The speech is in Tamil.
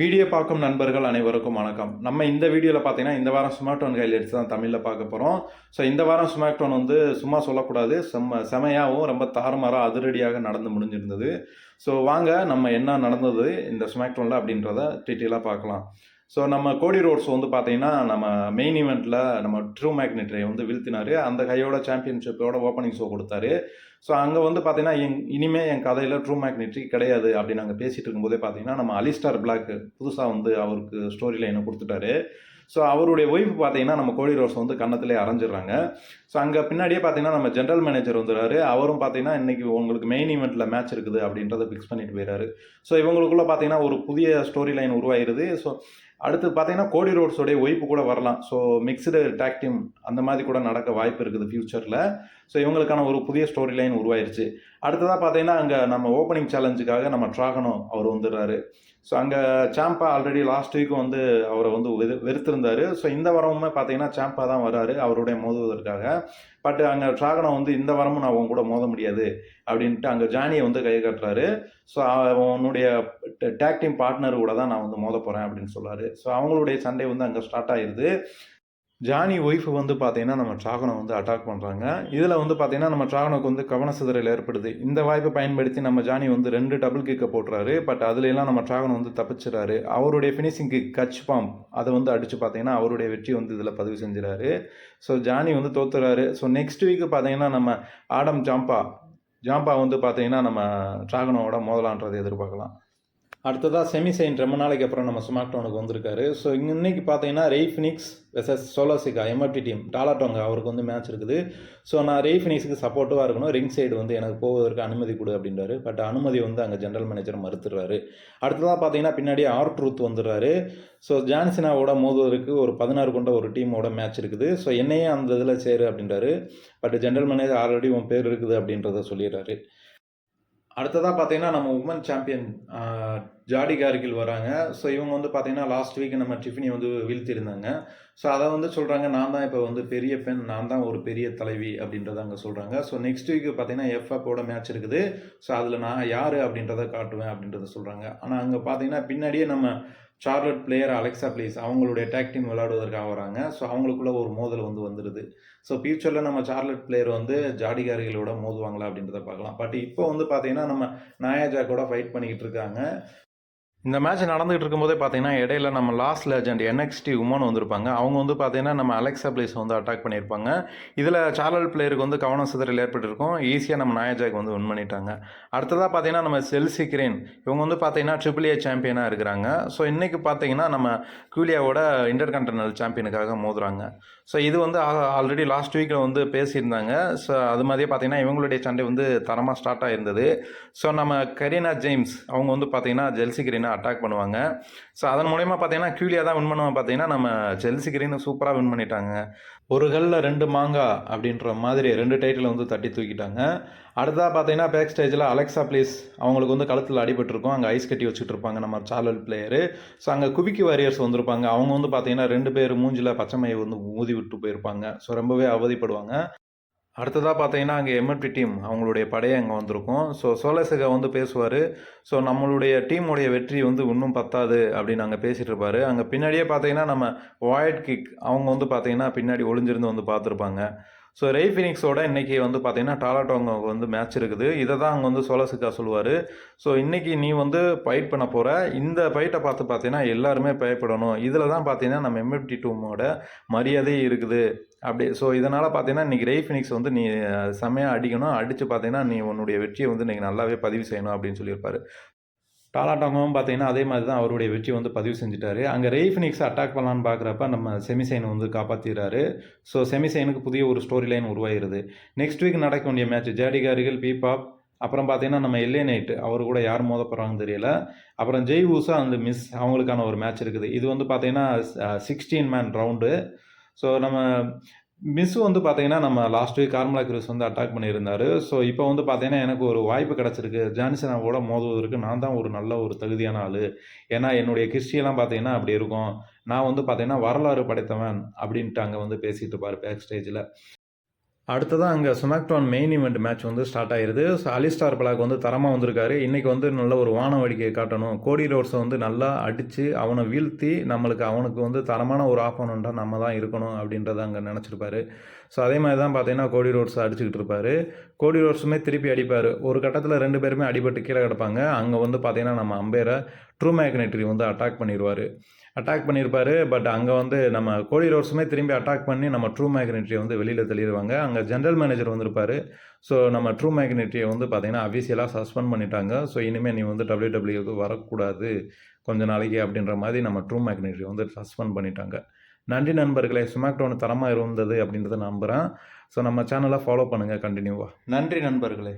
வீடியோ பார்க்கும் நண்பர்கள் அனைவருக்கும் வணக்கம். நம்ம இந்த வீடியோவில் பார்த்தீங்கன்னா இந்த வாரம் ஸ்மார்ட் கையில் எடுத்து தான் தமிழில் பார்க்க போகிறோம் ஸோ இந்த வாரம் ஸ்மார்ட்ஃபோன் வந்து சும்மா சொல்லக்கூடாது. செம்ம செமையாகவும் ரொம்ப தாறுமாறாக அதிரடியாக நடந்து முடிஞ்சிருந்தது. ஸோ வாங்க நம்ம என்ன நடந்தது இந்த ஸ்மார்ட்ஃபோனில் அப்படின்றத டீட்டெயிலாக பார்க்கலாம். ஸோ நம்ம கோடி ரோட்ஸ் வந்து பார்த்தீங்கன்னா நம்ம மெயின் ஈவெண்ட்டில் நம்ம ட்ரூ மேக்னெட்ரை வந்து வீழ்த்தினார். அந்த கையோட சாம்பியன்ஷிப்போட ஓப்பனிங் ஷோ கொடுத்தாரு. ஸோ அங்கே வந்து பார்த்தீங்கன்னா என் இனிமேல் என் கதையில் ட்ரூ மேக்னெட்ரி கிடையாது அப்படின்னு நாங்கள் பேசிகிட்டு இருக்கும்போதே பார்த்தீங்கன்னா நம்ம அலிஸ்டார் பிளாக் புதுசாக வந்து அவருக்கு ஸ்டோரி லைனை கொடுத்துட்டாரு. ஸோ அவருடைய ஒய்ஃப் பார்த்தீங்கன்னா நம்ம கோடி ரோஸ் வந்து கன்னத்திலே அரைஞ்சிடுறாங்க. ஸோ அங்கே பின்னாடியே பார்த்தீங்கன்னா நம்ம ஜென்ரல் மேனேஜர் வந்துடுறாரு. அவரும் பார்த்தீங்கன்னா இன்றைக்கி உங்களுக்கு மெயின் ஈவெண்ட்டில் மேட்ச் இருக்குது அப்படின்றத ஃபிக்ஸ் பண்ணிட்டு போயிறாரு. ஸோ இவங்களுக்குள்ள பார்த்தீங்கன்னா ஒரு புதிய ஸ்டோரி லைன் உருவாயிருது. ஸோ அடுத்து பார்த்தீங்கன்னா கோடி ரோட்ஸோடைய ஒய்ப்பு கூட வரலாம். ஸோ மிக்சடு டேக் அந்த மாதிரி கூட நடக்க வாய்ப்பு இருக்குது ஃப்யூச்சரில் ஸோ இவங்களுக்கான ஒரு புதிய ஸ்டோரி லைன் உருவாயிருச்சு. அடுத்ததாக பார்த்தீங்கன்னா அங்கே நம்ம ஓப்பனிங் சேலஞ்சுக்காக நம்ம ட்ராகனோ அவர் வந்துடுறாரு. ஸோ அங்கே சாம்பா ஆல்ரெடி லாஸ்ட் வீக்கும் வந்து அவரை வந்து வெறு வெறுத்திருந்தார். ஸோ இந்த வாரமுமே பார்த்தீங்கன்னா சாம்பா தான் வராரு அவருடைய மோதுவதற்காக. பட் அங்கே ட்ராகனோ வந்து இந்த வாரமும் நான் உன் கூட மோத முடியாது அப்படின்ட்டு அங்கே ஜானியை வந்து கை கட்டுறாரு. ஸோ அவனுடைய டேக் டீம் பார்ட்னர் கூட தான் நான் வந்து மோத போகிறேன் அப்படின்னு சொல்கிறாரு ஸோ அவங்களுடைய சண்டை வந்து அங்கே ஸ்டார்ட் ஆயிடுது ஜானி ஒய்ஃப் வந்து பார்த்தீங்கன்னா நம்ம ட்ராகனை வந்து அட்டாக் பண்ணுறாங்க இதில் வந்து பார்த்தீங்கன்னா நம்ம ட்ராகனுக்கு வந்து கவன சிதறல் ஏற்படுது. இந்த வாய்ப்பை பயன்படுத்தி நம்ம ஜானி வந்து ரெண்டு டபுள் கிக்கை போட்டுறாரு. பட் அதுல நம்ம ட்ராகன் வந்து தப்பிச்சிடறாரு. அவருடைய ஃபினிஷிங் கிக் கச் பாம்ப் அதை வந்து அடித்து பார்த்தீங்கன்னா அவருடைய வெற்றி வந்து இதில் பதிவு செஞ்சுறாரு ஸோ ஜானி வந்து தோத்துறாரு. ஸோ நெக்ஸ்ட் வீக்கு பார்த்தீங்கன்னா நம்ம ஆடம் ஜாம்பா ஜாம்பா வந்து பார்த்தீங்கன்னா நம்ம ட்ராகனோட மோதலான்றதை எதிர்பார்க்கலாம். அடுத்ததாக செமி செயின் ரொம்ப நாளைக்கு அப்புறம் நம்ம ஸ்மார்ட் வந்திருக்காரு. ஸோ இங்கே இன்னைக்கு பார்த்தீங்கன்னா Rey Fenix versus Solo Sikoa MFT team டாலாட்டோங்க அவருக்கு வந்து மேட்ச் இருக்குது. ஸோ நான் ரெய்ஃபினிக்ஸுக்கு சப்போர்ட்டிவாக இருக்கணும். ரிங் சைடு வந்து எனக்கு போவதற்கு அனுமதி கொடு அப்படின்றாரு. பட் அனுமதி வந்து அங்கே ஜென்ரல் மேனேஜர் மறுத்துடுறாரு. அடுத்ததாக பார்த்தீங்கன்னா பின்னாடி ஆர் ட்ரூத் வந்துடுறாரு. ஸோ ஜான்சினாவோட மோதுவதற்கு ஒரு பதினாறு கொண்ட ஒரு டீமோட மேட்ச் இருக்குது. ஸோ என்னையே அந்த இதில் சேரு அப்படின்றாரு. பட் ஜென்ரல் மேனேஜர் ஆல்ரெடி உன் பேர் இருக்குது அப்படின்றத சொல்லிடுறாரு. அடுத்ததாக பார்த்தீங்கன்னா நம்ம உமன் சாம்பியன் ஜாடி கார்கில் வராங்க. ஸோ இவங்க வந்து பார்த்தீங்கன்னா லாஸ்ட் வீக் நம்ம டிஃபினி வந்து வீழ்த்திருந்தாங்க ஸோ அதை வந்து சொல்கிறாங்க நான் தான் இப்போ வந்து பெரிய பெண் நான் தான் ஒரு பெரிய தலைவி அப்படின்றத அங்கே சொல்கிறாங்க ஸோ நெக்ஸ்ட் வீக் பார்த்தீங்கன்னா எஃப்எப்போட மேட்ச் இருக்குது. ஸோ அதில் நான் யார் அப்படின்றத காட்டுவேன் அப்படின்றத சொல்கிறாங்க ஆனால் அங்கே பார்த்தீங்கன்னா பின்னாடியே நம்ம சார்லட் பிளேயர் அலெக்சா பிளேஸ் அவங்களுடைய டேக் டீம் விளையாடுவதற்காக வராங்க ஸோ அவங்களுக்குள்ள ஒரு மோதல் வந்து வந்துடுது ஸோ ஃபியூச்சரில் நம்ம சார்லட் பிளேயர் வந்து ஜாடிகாரிகளோட மோதுவாங்களா அப்படின்றத பார்க்கலாம். பட் இப்போ வந்து பார்த்தீங்கன்னா நம்ம நாயாஜா கூட ஃபைட் பண்ணிக்கிட்டு இருக்காங்க. இந்த மேட்ச் நடந்துகிட்டு இருக்கும்போதே பார்த்தீங்கன்னா இடையில நம்ம லாஸ்ட் லெஜண்ட் என்எக்ஸ்டி உமன் வந்திருப்பாங்க. அவங்க வந்து பார்த்தீங்கன்னா நம்ம அலெக்ஸா பிளேஸ் வந்து அட்டாக் பண்ணியிருப்பாங்க. இதில் சார்லல் பிளேயருக்கு வந்து கவனம் சிதறல் ஏற்பட்டிருக்கும். ஈஸியாக நம்ம நாயஜாக்கு வந்து வின் பண்ணிட்டாங்க. அடுத்ததாக பார்த்தீங்கன்னா நம்ம செல்சி கிரேன் இவங்க வந்து பார்த்தீங்கன்னா ட்ரிபிள் ஏ சாம்பியனாக இருக்கிறாங்க. ஸோ இன்றைக்கி பார்த்தீங்கன்னா நம்ம கூலியாவோட இன்டர் கண்டனல் சாம்பியனுக்காக மோதுறாங்க. ஸோ இது வந்து ஆல்ரெடி லாஸ்ட் வீக்கில் வந்து பேசியிருந்தாங்க. ஸோ அது மாதிரியே பார்த்தீங்கன்னா இவங்களுடைய சண்டை வந்து தரமாக ஸ்டார்ட் ஆகிருந்தது ஸோ நம்ம கரீனா ஜேம்ஸ் அவங்க வந்து பார்த்தீங்கன்னா ஜெல்சி கிரீனா அட்டாக் பண்ணுவாங்க. ஸோ அதன் மூலயமா பார்த்தீங்கன்னா கியூலியா தான் வின் பண்ணுவாங்க பார்த்தீங்கன்னா நம்ம ஜெல்சி சூப்பராக வின் பண்ணிட்டாங்க. ஒரு கல்லில் ரெண்டு மாங்கா அப்படின்ற மாதிரி ரெண்டு டைட்டில் வந்து தட்டி தூக்கிட்டாங்க. அடுத்ததாக பார்த்தீங்கன்னா பேக் ஸ்டேஜில் அலெக்ஸா ப்ளீஸ் அவங்களுக்கு வந்து கழுத்தில் அடிபட்டிருக்கும். அங்கே ஐஸ் கட்டி வச்சுட்டு இருப்பாங்க நம்ம சார்லல் பிளேயரு ஸோ அங்கே குபிக்கி வாரியர்ஸ் வந்திருப்பாங்க. அவங்க வந்து பார்த்தீங்கன்னா ரெண்டு பேர் மூஞ்சில் பச்சைமையை வந்து ஊதி விட்டு போயிருப்பாங்க. ஸோ ரொம்பவே அவதிப்படுவாங்க. அடுத்ததாக பார்த்தீங்கன்னா அங்கே எம்எஃப்டி டீம் அவங்களுடைய படையை அங்கே வந்திருக்கும். ஸோ சோலசகா வந்து பேசுவார். ஸோ நம்மளுடைய டீமுடைய வெற்றி வந்து இன்னும் பத்தாது அப்படின்னு அங்கே பேசிகிட்டு இருப்பார். அங்கே பின்னாடியே பார்த்தீங்கன்னா நம்ம வாய்ட் கிக் அவங்க வந்து பார்த்தீங்கன்னா பின்னாடி ஒளிஞ்சிருந்து வந்து பார்த்துருப்பாங்க ஸோ ரெய் ஃபினிக்ஸோட இன்றைக்கி வந்து பார்த்தீங்கன்னா டாலாட்டோங்க வந்து மேட்ச் இருக்குது. இதை தான் அங்கே வந்து சோலசுக்கா சொல்லுவார். ஸோ இன்றைக்கி நீ வந்து ஃபைட் பண்ண போகிற இந்த ஃபைட்டை பார்த்து பார்த்தீங்கன்னா எல்லாருமே பயப்படணும். இதில் தான் பார்த்தீங்கன்னா நம்ம எம்எஃப்டி டூமோட மரியாதை இருக்குது. அப்படி ஸோ இதனால் பார்த்தீங்கன்னா இன்றைக்கி ரெய் ஃபினிக்ஸ் வந்து நீ செம்மையாக அடிக்கணும். அடித்து பார்த்தீங்கன்னா நீ உன்னுடைய வெற்றியை வந்து இன்றைக்கி நல்லாவே பதிவு செய்யணும் அப்படின்னு சொல்லியிருப்பார். டாலாட்டாங்கவும் பார்த்தீங்கன்னா அதே மாதிரி தான் அவருடைய வெற்றி வந்து பதிவு செஞ்சுட்டாரு. அங்கே ரெய்ஃபினிக்ஸ் அட்டாக் பண்ணலான்னு பார்க்குறப்ப நம்ம செமிசைனை வந்து காப்பாற்றிடுறாரு ஸோ செமிசைனுக்கு புதிய ஒரு ஸ்டோரி லைன் உருவாயிருது. நெக்ஸ்ட் வீக் நடக்க வேண்டிய மேட்ச் ஜாடிகாரிகள் பீபாப் அப்புறம் பார்த்தீங்கன்னா நம்ம எல்ஏ நைட்டு அவர் கூட யார் மோத போகிறாங்கன்னு தெரியல. அப்புறம் ஜெய் ஊசா அந்த மிஸ் அவங்களுக்கான ஒரு மேட்ச் இருக்குது. இது வந்து பார்த்தீங்கன்னா சிக்ஸ்டீன் மேன் ரவுண்டு ஸோ நம்ம மிஸ் வந்து பார்த்தீங்கன்னா நம்ம லாஸ்ட் வீக் கார்மலா கிரூஸ் வந்து அட்டாக் பண்ணியிருந்தாரு. ஸோ இப்போ வந்து பார்த்தீங்கன்னா எனக்கு ஒரு வாய்ப்பு கிடச்சிருக்கு. ஜான்சனாவோட மோதுவதற்கு நான் தான் ஒரு நல்ல ஒரு தகுதியான ஆள். ஏன்னா என்னுடைய கிறிஸ்டியெல்லாம் பார்த்தீங்கன்னா அப்படி இருக்கும். நான் வந்து பார்த்தீங்கன்னா வரலாறு படைத்தவன் அப்படின்ட்டு அங்கே வந்து பேசிகிட்டு இருப்பார் பேக் ஸ்டேஜில் அடுத்ததான் அங்கே சுமாக்டான் மெயின் இவெண்ட் மேட்ச் வந்து ஸ்டார்ட் ஆயிருது. அலிஸ்டார் பிளாக் வந்து தரமாக வந்திருக்காரு. இன்றைக்கி வந்து நல்ல ஒரு வான வேடிக்கையை காட்டணும். கோடி ரோட்ஸை வந்து நல்லா அடித்து அவனை வீழ்த்தி நம்மளுக்கு அவனுக்கு வந்து தரமான ஒரு ஆப்போனண்ட்டாக நம்ம தான் இருக்கணும் அப்படின்றத அங்கே நினச்சிருப்பாரு. ஸோ அதே மாதிரி தான் பார்த்தீங்கன்னா கோடி ரோட்ஸ் அடிச்சுக்கிட்டு இருப்பார். கோடி ரோட்ஸுமே திருப்பி அடிப்பார். ஒரு கட்டத்தில் ரெண்டு பேருமே அடிபட்டு கீழே கிடப்பாங்க. அங்கே வந்து பார்த்தீங்கன்னா நம்ம அம்பேரை ட்ரூ மேக்னெட்ரி வந்து அட்டாக் பண்ணிடுவார் அட்டாக் பண்ணியிருப்பாரு பட் அங்கே வந்து நம்ம கோடி ரோட்ஸுமே திரும்பி அட்டாக் பண்ணி நம்ம ட்ரூ மேக்னெட்ரியை வந்து வெளியில் தள்ளிடுவாங்க அங்கே ஜென்ரல் மேனேஜர் வந்திருப்பார். ஸோ நம்ம ட்ரூ மேக்னெட்ரியை வந்து பார்த்தீங்கன்னா அஃபீஷியலாக சஸ்பெண்ட் பண்ணிட்டாங்க. ஸோ இனிமேல் நீ வந்து டபிள்யூ டபிள்யூக்கு வரக்கூடாது. கொஞ்ச நாளைக்கு அப்படின்ற மாதிரி நம்ம ட்ரூ மேக்னெட்ரி வந்து சஸ்பெண்ட் பண்ணிட்டாங்க. நன்றி நண்பர்களே சுமாக்டோன் தரமாக இருந்தது அப்படின்றத நம்புகிறேன் ஸோ நம்ம சேனலை ஃபாலோ பண்ணுங்கள் கண்டினியூவாக நன்றி நண்பர்களே.